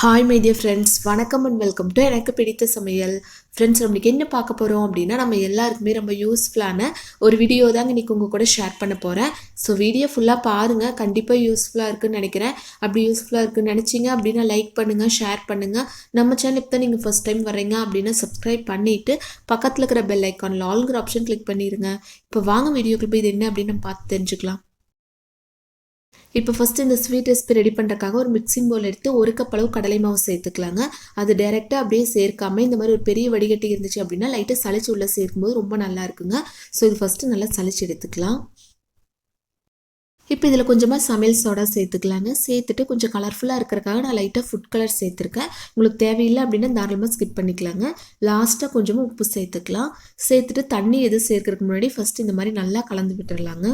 Hi my friends வணக்கம் and welcome to எனக்கு பிடித்த சமையல். ஃப்ரெண்ட்ஸ் நம்மளுக்கு என்ன பார்க்க போகிறோம் அப்படின்னா நம்ம எல்லாருக்குமே ரொம்ப யூஸ்ஃபுல்லான ஒரு வீடியோ தாங்க இன்றைக்கி உங்கள் கூட ஷேர் பண்ண போகிறேன் ஸோ வீடியோ ஃபுல்லாக பாருங்கள் கண்டிப்பாக யூஸ்ஃபுல்லாக இருக்குன்னு நினைக்கிறேன். அப்படி யூஸ்ஃபுல்லாக இருக்குன்னு நினச்சிங்க அப்படின்னா லைக் பண்ணுங்கள் ஷேர் பண்ணுங்கள் நம்ம சேனலுக்கு தான் நீங்கள் ஃபஸ்ட் டைம் வரீங்க அப்படின்னா சப்ஸ்கிரைப் பண்ணிவிட்டு பக்கத்தில் இருக்கிற பெல் ஐக்கானில் ஆல்ங்கிற ஆப்ஷன் கிளிக் பண்ணிடுங்க இப்போ வாங்க வீடியோக்குள்ள போய் இது என்ன அப்படின்னு நம்ம பார்த்து தெரிஞ்சுக்கலாம். இப்போ ஃபஸ்ட்டு இந்த ஸ்வீட் ரெசிபி ரெடி பண்ணுறக்காக ஒரு மிக்சிங் பவுல் எடுத்து ஒரு கப் அளவு கடலை மாவு சேர்த்துக்கலாங்க. அது டைரெக்டாக அப்படியே சேர்க்காம இந்த மாதிரி ஒரு பெரிய வடிகட்டி இருந்துச்சு அப்படின்னா லைட்டாக சளிச்சு உள்ளே சேர்க்கும்போது ரொம்ப நல்லா இருக்குங்க. ஸோ இது ஃபஸ்ட்டு நல்லா சளிச்சு எடுத்துக்கலாம். இப்போ இதில் கொஞ்சமாக சமையல் சோடா சேர்த்துக்கலாங்க. சேர்த்துட்டு கொஞ்சம் கலர்ஃபுல்லாக இருக்கிறக்காக நான் லைட்டாக ஃபுட் கலர் சேர்த்துருக்கேன். உங்களுக்கு தேவையில்லை அப்படின்னா தாராளமாக ஸ்கிப் பண்ணிக்கலாங்க. லாஸ்ட்டாக கொஞ்சமாக உப்பு சேர்த்துக்கலாம். சேர்த்துட்டு தண்ணி எதுவும் சேர்க்கறதுக்கு முன்னாடி ஃபஸ்ட்டு இந்த மாதிரி நல்லா கலந்து விட்டுடலாங்க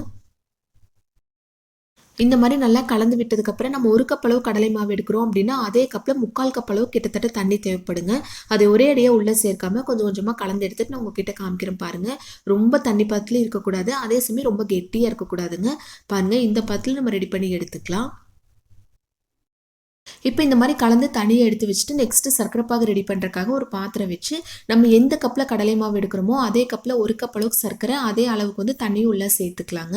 இந்த மாதிரி நல்லா கலந்து விட்டதுக்கப்புறம் நம்ம ஒரு கப் அளவு கடலை மாவு எடுக்கிறோம் அப்படின்னா அதே கப்பில் முக்கால் கப் அளவு கிட்டத்தட்ட தண்ணி தேவைப்படுங்க. அதை ஒரே அடியாக உள்ளே சேர்க்காம கொஞ்சம் கொஞ்சமாக கலந்து எடுத்துட்டு நான் உங்ககிட்ட காமிக்கிறேன் பாருங்கள் ரொம்ப தண்ணி பாத்திலையும் இருக்கக்கூடாது. அதே சமயம் ரொம்ப கெட்டியாக இருக்கக்கூடாதுங்க. பாருங்கள் இந்த பாத்தில் நம்ம ரெடி பண்ணி எடுத்துக்கலாம். இப்போ இந்த மாதிரி கலந்து தனியை எடுத்து வச்சுட்டு நெக்ஸ்ட்டு சர்க்கரை ரெடி பண்ணுறக்காக ஒரு பாத்திரம் வச்சு நம்ம எந்த கப்பில் கடலை மாவு எடுக்கிறோமோ அதே கப்பில் ஒரு கப் அளவுக்கு சர்க்கரை அதே அளவுக்கு வந்து தண்ணியும் உள்ளே சேர்த்துக்கலாங்க.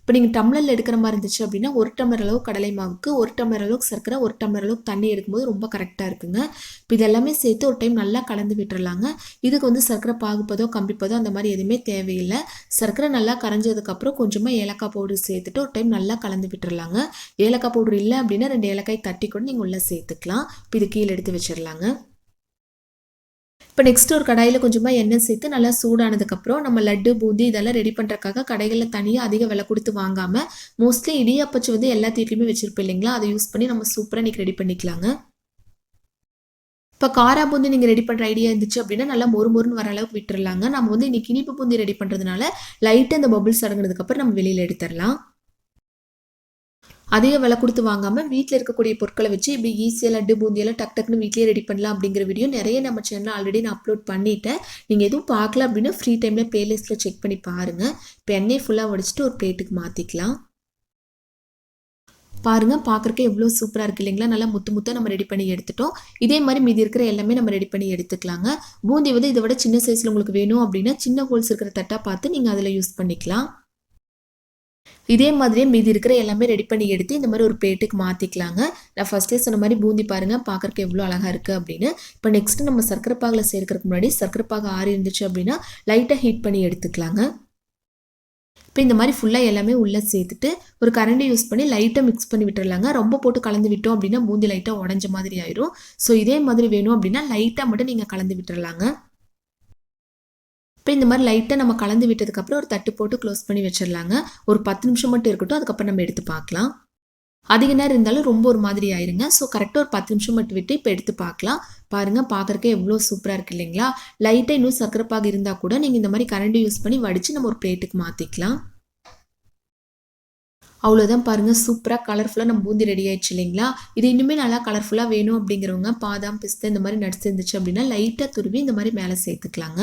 இப்போ நீங்கள் டம்ளரில் எடுக்கிற மாதிரி இருந்துச்சு அப்படின்னா ஒரு டம்ளர் அளவு கடலை மாவுக்கு ஒரு டம்ளர் அளவுக்கு சர்க்கரை ஒரு டம்ளர் அளவுக்கு தண்ணி எடுக்கும்போது ரொம்ப கரெக்டாக இருக்குங்க. இப்போ இதெல்லாமே சேர்த்து ஒரு டைம் நல்லா கலந்து விட்டுறலாங்க. இதுக்கு வந்து சர்க்கரை பாகுப்பதோ கம்பிப்பதோ அந்த மாதிரி எதுவுமே தேவையில்லை. சர்க்கரை நல்லா கரைஞ்சதுக்கப்புறம் கொஞ்சமாக ஏலக்காய் பவுடர் சேர்த்துட்டு ஒரு டைம் நல்லா கலந்து விட்டுறலாங்க. ஏலக்காய் பவுடர் இல்லை அப்படின்னா ரெண்டு ஏலக்காய் தட்டி கூட நீங்கள் உள்ளே சேர்த்துக்கலாம். இப்போ இது கீழே எடுத்து வச்சிடலாங்க இப்போ நெக்ஸ்ட் ஒரு கடாயில் கொஞ்சமாக எண்ணெய் சேர்த்து நல்லா சூடானதுக்கப்புறம் நம்ம லட்டு பூந்தி இதெல்லாம் ரெடி பண்ணுறக்காக கடைகளில் தனியாக அதிக விலை கொடுத்து வாங்காமல் மோஸ்ட்லி இடியாப்பச்சு வந்து எல்லா வீட்லையுமே வச்சுருப்போம் இல்லைங்களா? அதை யூஸ் பண்ணி நம்ம சூப்பராக இன்றைக்கி ரெடி பண்ணிக்கலாங்க. இப்போ காரா பூந்தி நீங்கள் ரெடி பண்ணுற ஐடியா இருந்துச்சு அப்படின்னா நல்லா மொறு மொறுன்னு வர அளவுக்கு விட்டுறலாங்க. நம்ம வந்து இன்றைக்கி இனிப்பு பூந்தி ரெடி பண்ணுறதுனால லைட்டாக அந்த பபிள்ஸ் அடங்குனதுக்கப்புறம் நம்ம வெளியில் எடுத்துடலாம். அதிக விலை கொடுத்து வாங்காமல் வீட்டில் இருக்கக்கூடிய பொருட்களை வச்சு இப்படி ஈஸியாக லட்டு பூந்தியெல்லாம் டக் டக்குன்னு வீட்லேயே ரெடி பண்ணலாம் அப்படிங்கிற வீடியோ நிறைய நம்ம சேனல் ஆல்ரெடி நான் அப்லோட் பண்ணிட்டேன். நீங்கள் எதுவும் பார்க்கல அப்படின்னா ஃப்ரீ டைமில் பிளேலிஸ்ட்டில் செக் பண்ணி பாருங்கள் இப்போ எண்ணெய் ஃபுல்லாக உடச்சிட்டு ஒரு பிளேட்டுக்கு மாற்றிக்கலாம் பாருங்கள் பார்க்குறக்கே எவ்வளோ சூப்பராக இருக்குது இல்லைங்களா? நல்லா முத்து முத்தாக நம்ம ரெடி பண்ணி எடுத்துட்டோம். இதே மாதிரி மீதி இருக்கிற எல்லாமே நம்ம ரெடி பண்ணி எடுத்துக்கலாங்க. பூந்தி வந்து இதை விட சின்ன சைஸில் உங்களுக்கு வேணும் அப்படின்னா சின்ன ஹோல்ஸ் இருக்கிற தட்டாக பார்த்து நீங்கள் அதில் யூஸ் பண்ணிக்கலாம். இதே மாதிரியே மீதி இருக்கிற எல்லாமே ரெடி பண்ணி எடுத்து இந்த மாதிரி ஒரு பிளேட்டுக்கு மாற்றிக்கலாங்க நான் ஃபஸ்ட்டே சொன்ன மாதிரி பூந்தி பாருங்கள் பார்க்குறக்கு எவ்வளோ அழகாக இருக்குது அப்படின்னு. இப்போ நெக்ஸ்ட்டு நம்ம சர்க்கரை பாகில் சேர்க்கறதுக்கு முன்னாடி சர்க்கரை பாகு ஆறி இருந்துச்சு அப்படின்னா லைட்டாக ஹீட் பண்ணி எடுத்துக்கலாங்க. இப்போ இந்த மாதிரி ஃபுல்லாக எல்லாமே உள்ளே சேர்த்துட்டு ஒரு கரண்டி யூஸ் பண்ணி லைட்டாக மிக்ஸ் பண்ணி விட்டுறலாங்க. ரொம்ப போட்டு கலந்து விட்டோம் அப்படின்னா பூந்தி லைட்டாக உடஞ்ச மாதிரி ஆயிரும். ஸோ இதே மாதிரி வேணும் அப்படின்னா லைட்டாக மட்டும் நீங்கள் கலந்து விட்டுறலாங்க. இப்போ இந்த மாதிரி லைட்டாக நம்ம கலந்து விட்டதுக்கப்புறம் ஒரு தட்டு போட்டு க்ளோஸ் பண்ணி வச்சிடலாங்க. ஒரு பத்து நிமிஷம் மட்டும் இருக்கட்டும் அதுக்கப்புறம் நம்ம எடுத்து பார்க்கலாம். அதிக நேரம் இருந்தாலும் ரொம்ப ஒரு மாதிரி ஆயிருங்க. ஸோ கரெக்டாக ஒரு பத்து நிமிஷம் மட்டும் விட்டு இப்போ எடுத்து பார்க்கலாம். பாருங்கள் பார்க்குறக்கே எவ்வளோ சூப்பராக இருக்குது இல்லைங்களா? லைட்டாக இன்னும் சக்கரப்பாக இருந்தால் கூட நீங்கள் இந்த மாதிரி கரண்டி யூஸ் பண்ணி வடித்து நம்ம ஒரு பிளேட்டுக்கு மாற்றிக்கலாம் அவ்வளோதான் பாருங்கள் சூப்பராக கலர்ஃபுல்லாக நம்ம பூந்தி ரெடி ஆயிடுச்சு இல்லைங்களா? இது இன்னுமே நல்லா கலர்ஃபுல்லாக வேணும் அப்படிங்கிறவங்க பாதாம் பிஸ்தா இந்த மாதிரி நடிச்சு இருந்துச்சு அப்படின்னா லைட்டாக துருவி இந்த மாதிரி மேலே சேர்த்துக்கலாங்க.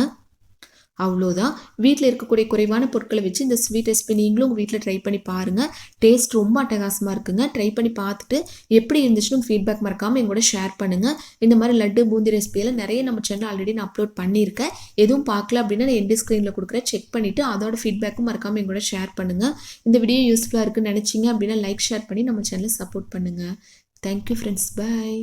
அவ்வளோதான் வீட்டில் இருக்கக்கூடிய குறைவான பொருட்களை வச்சு இந்த ஸ்வீட் ரெசிபி நீங்களும் உங்கள் வீட்டில் ட்ரை பண்ணி பாருங்கள் டேஸ்ட் ரொம்ப அட்டகாசமாக இருக்குங்க. ட்ரை பண்ணி பார்த்துட்டு எப்படி இருந்துச்சுன்னு ஃபீட்பேக் மறக்காமல் எங்கூட ஷேர் பண்ணுங்கள் இந்த மாதிரி லட்டு பூந்தி ரெசிபியெல்லாம் நிறைய நம்ம சேனல் ஆல்ரெடி நான் அப்லோட் பண்ணியிருக்கேன். எதுவும் பார்க்கல அப்படின்னா நான் எண்டு ஸ்க்ரீனில் கொடுக்குறேன். செக் பண்ணிவிட்டு அதோட ஃபீட்பேக்கும் மறக்காமல் எங்கூட ஷேர் பண்ணுங்கள் இந்த வீடியோ யூஸ்ஃபுல்லாக இருக்குன்னு நினச்சிங்க அப்படின்னா லைக் ஷேர் பண்ணி நம்ம சேனலை சப்போர்ட் பண்ணுங்கள் தேங்க்யூ ஃப்ரெண்ட்ஸ் பாய்